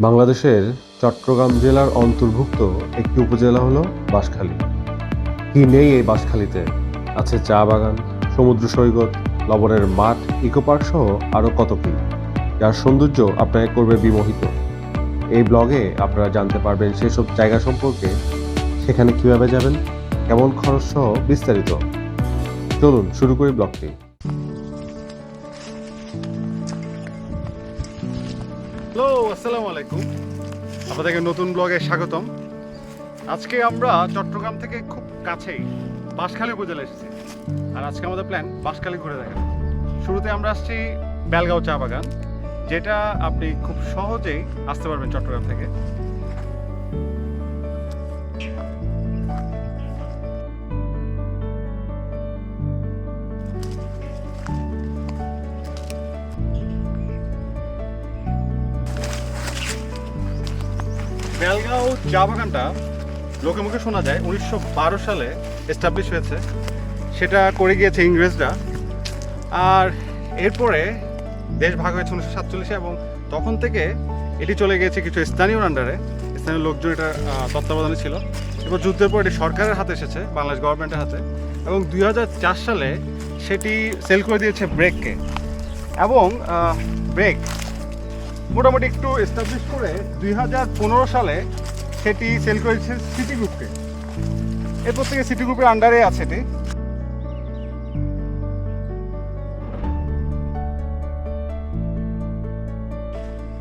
বাংলাদেশের চট্টগ্রাম জেলার অন্তর্ভুক্ত একটি উপজেলা হলো বাঁশখালী। কি নেই এই বাঁশখালীতে? আছে চা বাগান, সমুদ্র সৈকত, লবণের মাঠ ইকো পার্ক সহ আরও কত কি। যার সৌন্দর্য আপনাকে করবে বিমোহিত। এই ব্লগে আপনারা জানতে পারবেন সেসব জায়গা সম্পর্কে, সেখানে কীভাবে যাবেন, কেমন খরচ সহ বিস্তারিত। চলুন শুরু করি ব্লগটি। হ্যালো আসসালামু আলাইকুম। আপনাদেরকে নতুন ব্লগে স্বাগতম। আজকে আমরা চট্টগ্রাম থেকে খুব কাছেই বাঁশখালী উপজেলা এসেছি। আর আজকে আমাদের প্ল্যান বাঁশখালী ঘুরে দেখা। শুরুতে আমরা আসছি বেলগাঁও চা বাগান, যেটা আপনি খুব সহজেই আসতে পারবেন চট্টগ্রাম থেকে। বেলগাঁও চা বাগানটা লোকে মুখে শোনা যায়, উনিশশো বারো সালে এস্টাবলিশ হয়েছে। সেটা করে গিয়েছে ইংরেজরা। আর এরপরে দেশ ভাগ হয়েছে উনিশশো সাতচল্লিশে এবং তখন থেকে এটি চলে গিয়েছে কিছু স্থানীয় আন্ডারে স্থানীয় লোকজন এটা তত্ত্বাবধানে ছিল। এরপর যুদ্ধের পর এটি সরকারের হাতে এসেছে, বাংলাদেশ গভর্নমেন্টের হাতে। এবং দুই হাজার চার সালে সেটি সেল করে দিয়েছে ব্রেককে এবং ব্রেক মোটামুটি একটু এস্টাবলিশ করে দুই হাজার পনেরো সালে সেটি সেল করেছে সিটি গ্রুপকে এরপর থেকে সিটি গ্রুপের আন্ডারে আছে এটি।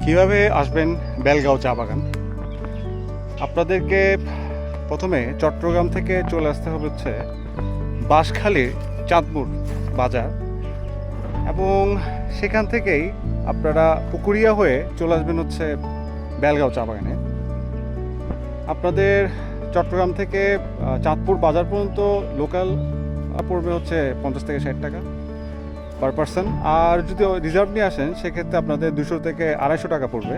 কীভাবে আসবেন বেলগাঁও চা বাগান? আপনাদেরকে প্রথমে চট্টগ্রাম থেকে চলে আসতে হবে হচ্ছে বাঁশখালীর চাঁদপুর বাজার এবং সেখান থেকেই আপনারা পুকুরিয়া হয়ে চলে আসবেন হচ্ছে বেলগাঁও চা বাগানে। আপনাদের চট্টগ্রাম থেকে চাঁদপুর বাজার পর্যন্ত লোকাল পড়বে হচ্ছে পঞ্চাশ থেকে ষাট টাকা পার পার্সন আর যদি রিজার্ভ নিয়ে আসেন, সেক্ষেত্রে আপনাদের দুশো থেকে আড়াইশো টাকা পড়বে।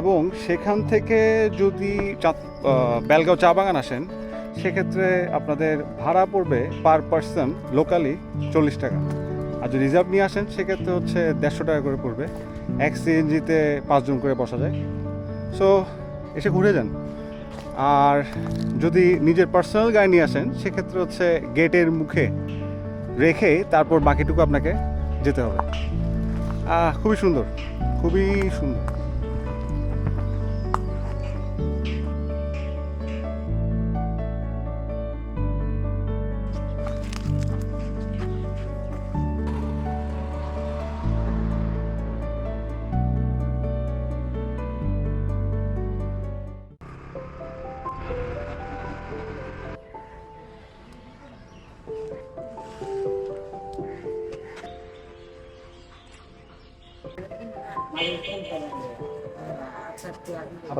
এবং সেখান থেকে যদি চাঁদ বেলগাঁও চা বাগান আসেন, সেক্ষেত্রে আপনাদের ভাড়া পড়বে পার পার্সন লোকালি চল্লিশ টাকা। আর যদি রিজার্ভ নিয়ে আসেন, সেক্ষেত্রে হচ্ছে দেড়শো টাকা করে পড়বে। এক সিএনজিতে পাঁচজন করে বসা যায়। সো এসে ঘুরে যান। আর যদি নিজের পার্সোনাল গাড়ি নিয়ে আসেন, সেক্ষেত্রে হচ্ছে গেটের মুখে রেখে তারপর বাকিটুকু আপনাকে যেতে হবে। খুবই সুন্দর খুবই সুন্দর।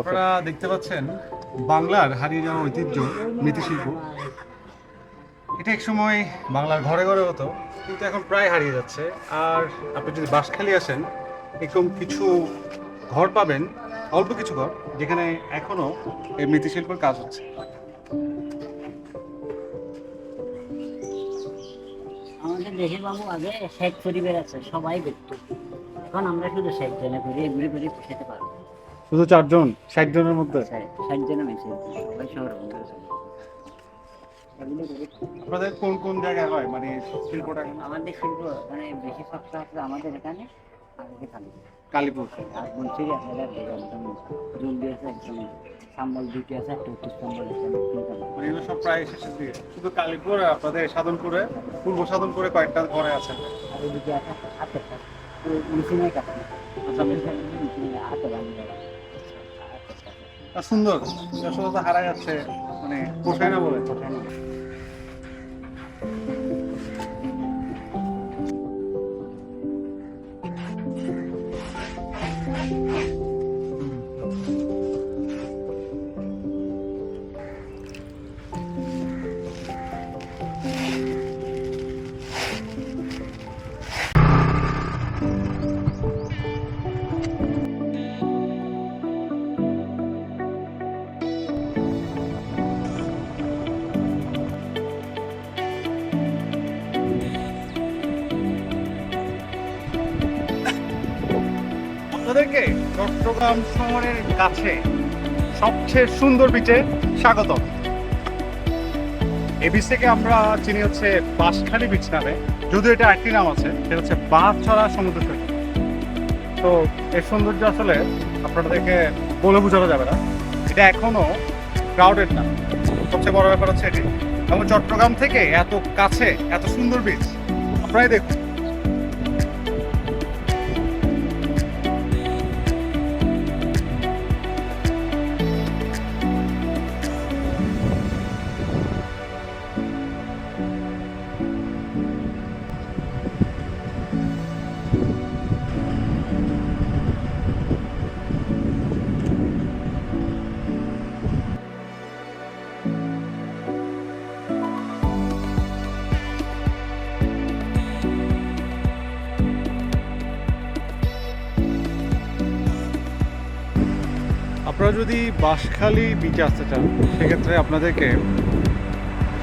আপনারা দেখতে পাচ্ছেন বাংলার হারিয়ে যাওয়া ঐতিহ্য, মৃৎশিল্প। এটা এক সময় বাংলার ঘরে ঘরে হতো, কিন্তু এখন প্রায় হারিয়ে যাচ্ছে। আর আপনি যদি বাঁশখালী আসেন, এরকম কিছু ঘর পাবেন, অল্প কিছু ঘর, যেখানে এখনও এই মৃৎশিল্পের কাজ হচ্ছে। আমাদের দেশে বাবু আগে শেখ পরিবার আছে, সবাই দেখতো। এখন আমরা শুধু ষাট জনে ঘুরে ঘুরে ঘুরে খেতে পারব। শুধু চারজন? ষাট জনের মধ্যে? ষাট জনে মেসে সবাই শহর বন্ধ আছে। এগুলো করে খাব। আপনাদের কোন কোন জায়গায় হয়? মানে শিল্পটা আমাদের শিল্প মানে বেশি সপ্তাহ আছে আমাদের এখানে কালীপুর। আর বলছিরি আপনারা একদম একদম সাম্বল দুটি আছে একটা উত্তর সাম্বল আছে। মানে এগুলো সব প্রায় শেষের দিকে। শুধু কালীপুর আর আপনাদের সাধনপুরে পূর্ব সাধনপুরে কয়েকটা ঘরে আছে। আর এদিকে আছে হাতের কাজ। মেশিনের কাজ। আচ্ছা, মেশিনে হাতে বানিয়ে দেওয়া আর সুন্দর। হারা যাচ্ছে মানে পোষায় না বলে। আপনাদেরকে চট্টগ্রাম শহরের কাছে সবচেয়ে সুন্দর বিচে স্বাগত এই বিচ থেকে আমরা চিনি হচ্ছে বাঁশখালি বিচ নামে, যদিও এটা একটি নাম আছে সেটা হচ্ছে বাঁশছড়া সমুদ্র সৈকত। তো এর সৌন্দর্য আসলে আপনাদেরকে বলে বোঝানো যাবে না। এটা এখনও ক্রাউডেড না। সবচেয়ে বড় ব্যাপার হচ্ছে এটি। এবং চট্টগ্রাম থেকে এত কাছে, এত সুন্দর বিচ আপনারাই দেখুন। আপনারা যদি বাঁশখালী বিচে আসতে চান, সেক্ষেত্রে আপনাদেরকে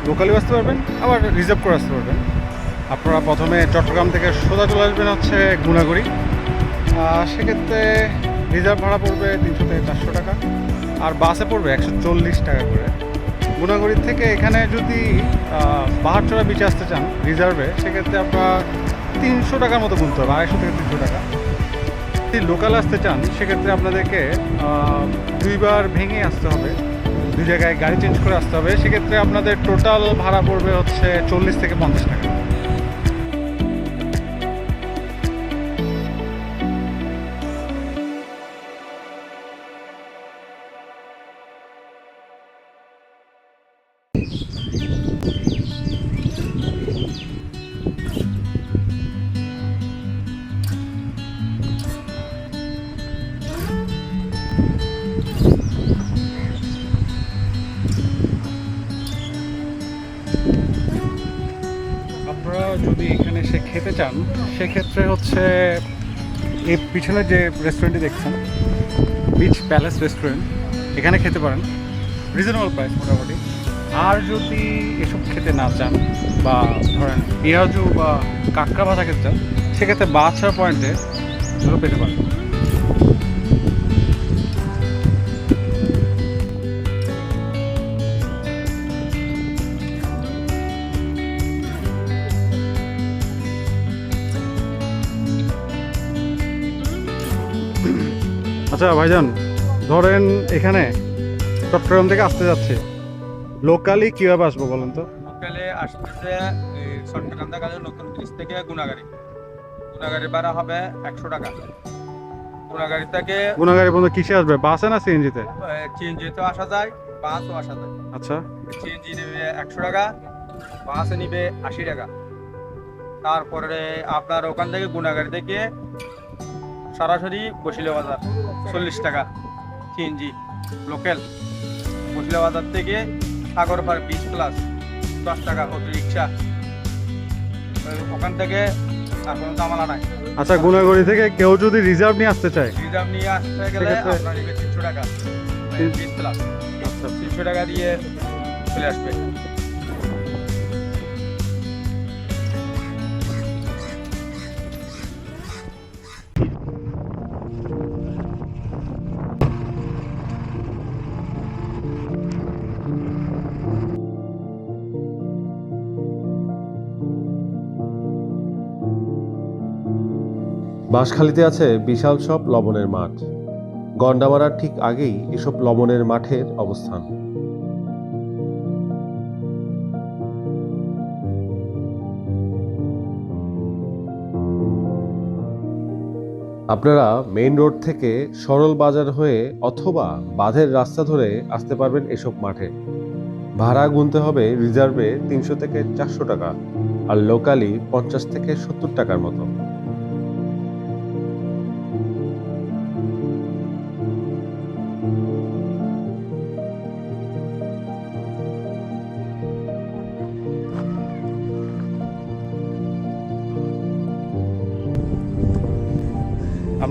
লোকালি আসতে পারবেন আবার রিজার্ভ করে আসতে পারবেন। আপনারা প্রথমে চট্টগ্রাম থেকে সোজা চলে আসবেন হচ্ছে গুণাগুড়ি সেক্ষেত্রে রিজার্ভ ভাড়া পড়বে তিনশো থেকে চারশো টাকা, আর বাসে পড়বে একশো চল্লিশ টাকা করে। গুণাগুড়ি থেকে এখানে যদি পাহাড়চড়া বিচে আসতে চান রিজার্ভে সেক্ষেত্রে আপনার তিনশো টাকার মতো গুনতে হবে, আড়াইশো থেকে তিনশো টাকা। যদি লোকাল আসতে চান, সেক্ষেত্রে আপনাদেরকে দুইবার ভেঙে আসতে হবে। দুই জায়গায় গাড়ি চেঞ্জ করে আসতে হবে। সেক্ষেত্রে আপনাদের টোটাল ভাড়া পড়বে হচ্ছে চল্লিশ থেকে পঞ্চাশ টাকা। আপনারা যদি এখানে এসে খেতে চান, সেক্ষেত্রে হচ্ছে এই পিছনে যে রেস্টুরেন্টটি দেখছেন বিচ প্যালেস রেস্টুরেন্ট এখানে খেতে পারেন। রিজনেবল প্রাইস মোটামুটি। আর যদি এসব খেতে না চান বা ধরেন পেঁয়াজু বা কাঁকড়া ভাজা খেতে চান, সেক্ষেত্রে বাচ্চা পয়েন্টে এগুলো পেতে পারেন। আচ্ছা ভাইজান ধরেন এখানে চট্টগ্রাম থেকে আসতে যাচ্ছে। লোকালি কীভাবে আসব বলেন তো? লোকালে আসতেছে এই চট্টগ্রাম যায় নতুন ব্রিজ থেকে গুণাগাড়ি গুণাগাড়ি ভাড়া হবে একশো টাকা। গুণাগাড়ি থেকে গুণাগাড়ি পর্যন্ত কিসে আসবে? বাসে না সিএনজিতে চিএনজিতে আসা যায় বাসও আসা যায়। আচ্ছা। চিএনজি নেবে একশো টাকা বাসে নিবে আশি টাকা। তারপরে আপনার ওখান থেকে গুণাগাড়ি থেকে সরাসরি বসিলা বাজার। চল্লিশ টাকা চিএনজি লোকাল বাজার থেকে সাগরপাড় বিচ প্লাস দশ টাকা অটো রিক্সা। ওখান থেকে আর কোনো জামালা নাই। আচ্ছা গুণাগড়ি থেকে কেউ যদি রিজার্ভ নিয়ে আসতে চায়? রিজার্ভ নিয়ে আসতে গেলে আপনার নিবে তিনশো টাকা তিন- বিচ প্লাস আচ্ছা। তিনশো টাকা দিয়ে চলে আসবে। বাঁশখালীতে আছে বিশাল সব লবণের মাঠ। গন্ডামারার ঠিক আগেই এসব লবণের মাঠের অবস্থান। আপনারা মেইন রোড থেকে সরল বাজার হয়ে অথবা বাঁধের রাস্তা ধরে আসতে পারবেন এসব মাঠে। ভাড়া গুনতে হবে রিজার্ভে তিনশো থেকে চারশো টাকা আর লোকালি পঞ্চাশ থেকে সত্তর টাকার মতো।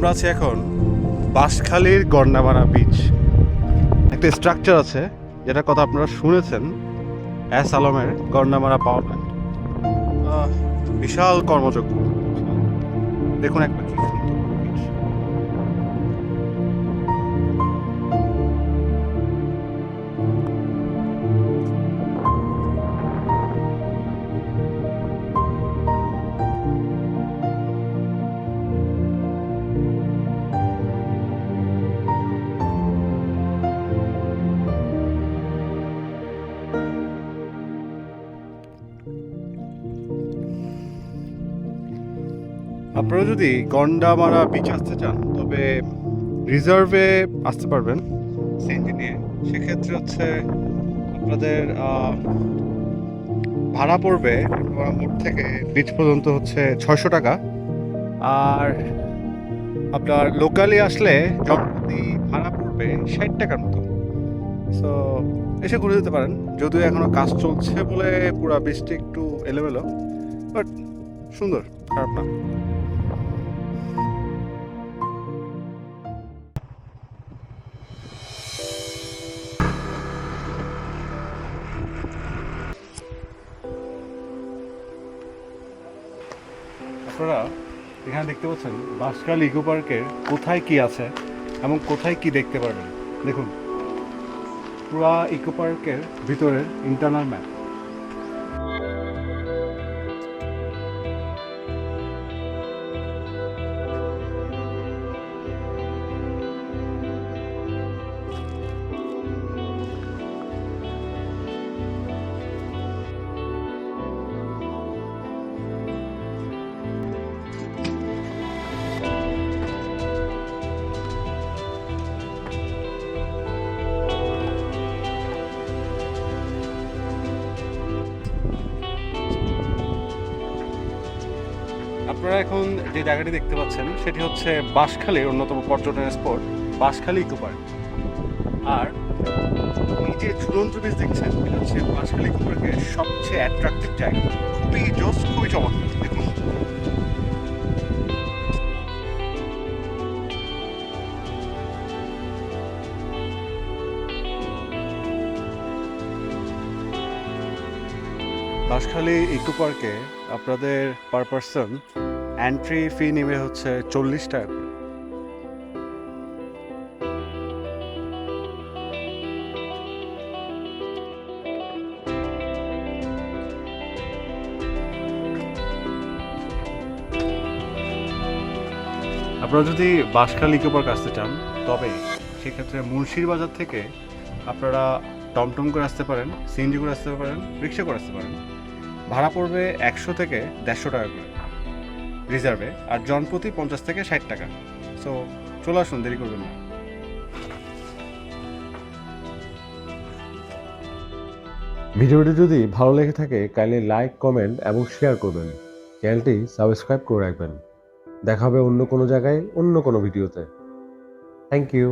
আমরা আছি এখন বাঁশখালীর গন্ডামারা বিচ একটা স্ট্রাকচার আছে যেটা কথা আপনারা শুনেছেন, এস আলমের গন্ডামারা পাওয়ার প্ল্যান্ট বিশাল কর্মযোগ্য। দেখুন একবার। আপনারা যদি গন্ডামারা বিচ আসতে চান, তবে রিজার্ভে আসতে পারবেন। সিএনজি নিয়ে। সেক্ষেত্রে হচ্ছে আপনাদের ভাড়া পড়বে মোট থেকে বিচ পর্যন্ত হচ্ছে ছয়শো টাকা। আর আপনার লোকালি আসলে ভাড়া পড়বে ষাট টাকার মতো। সো এসে ঘুরে যেতে পারেন। যদিও এখনও কাজ চলছে বলে পুরো বৃষ্টি একটু এলোমেলো বাট সুন্দর, খারাপ না। এখানে দেখতে পাচ্ছেন বাসকাল ইকো পার্কের কোথায় কি আছে এবং কোথায় কি দেখতে পারবেন। দেখুন, পুরা ইকো পার্কের ভিতরের ইন্টারনাল ম্যাপ আপনারা এখন যে জায়গাটি দেখতে পাচ্ছেন, সেটি হচ্ছে বাঁশখালীর অন্যতম পর্যটন স্পট, বাঁশখালী ইকো পার্ক আর যে ঝুলন্ত বীজ দেখছেন, এটা হচ্ছে বাঁশখালী ইকো পার্কের সবচেয়ে অ্যাট্রাকটিভ জায়গা। খুবই জোস খুবই চমৎকার। দেখুন। বাঁশখালী ইকো পার্কে আপনাদের পার পার্সন এন্ট্রি ফি নেবে হচ্ছে চল্লিশ টাকা করে। আপনারা যদি বাঁশখালী ইকো পার্ক আসতে চান, তবে সেক্ষেত্রে মুন্সির বাজার থেকে আপনারা টমটম করে আসতে পারেন, সিএনজি করে আসতে পারেন, রিক্সা করে আসতে পারেন ভাড়া পড়বে একশো থেকে দেড়শো টাকা করে রিজার্ভে আর জনপ্রতি পঞ্চাশ থেকে ষাট টাকা। সো চলে আসুন, দেরি করবেন না। ভিডিওটি যদি ভালো লেগে থাকে কাইন্ডলি লাইক কমেন্ট এবং শেয়ার করবেন। চ্যানেলটি সাবস্ক্রাইব করে রাখবেন। দেখা হবে অন্য কোনো জায়গায়, অন্য কোনো ভিডিওতে। Thank you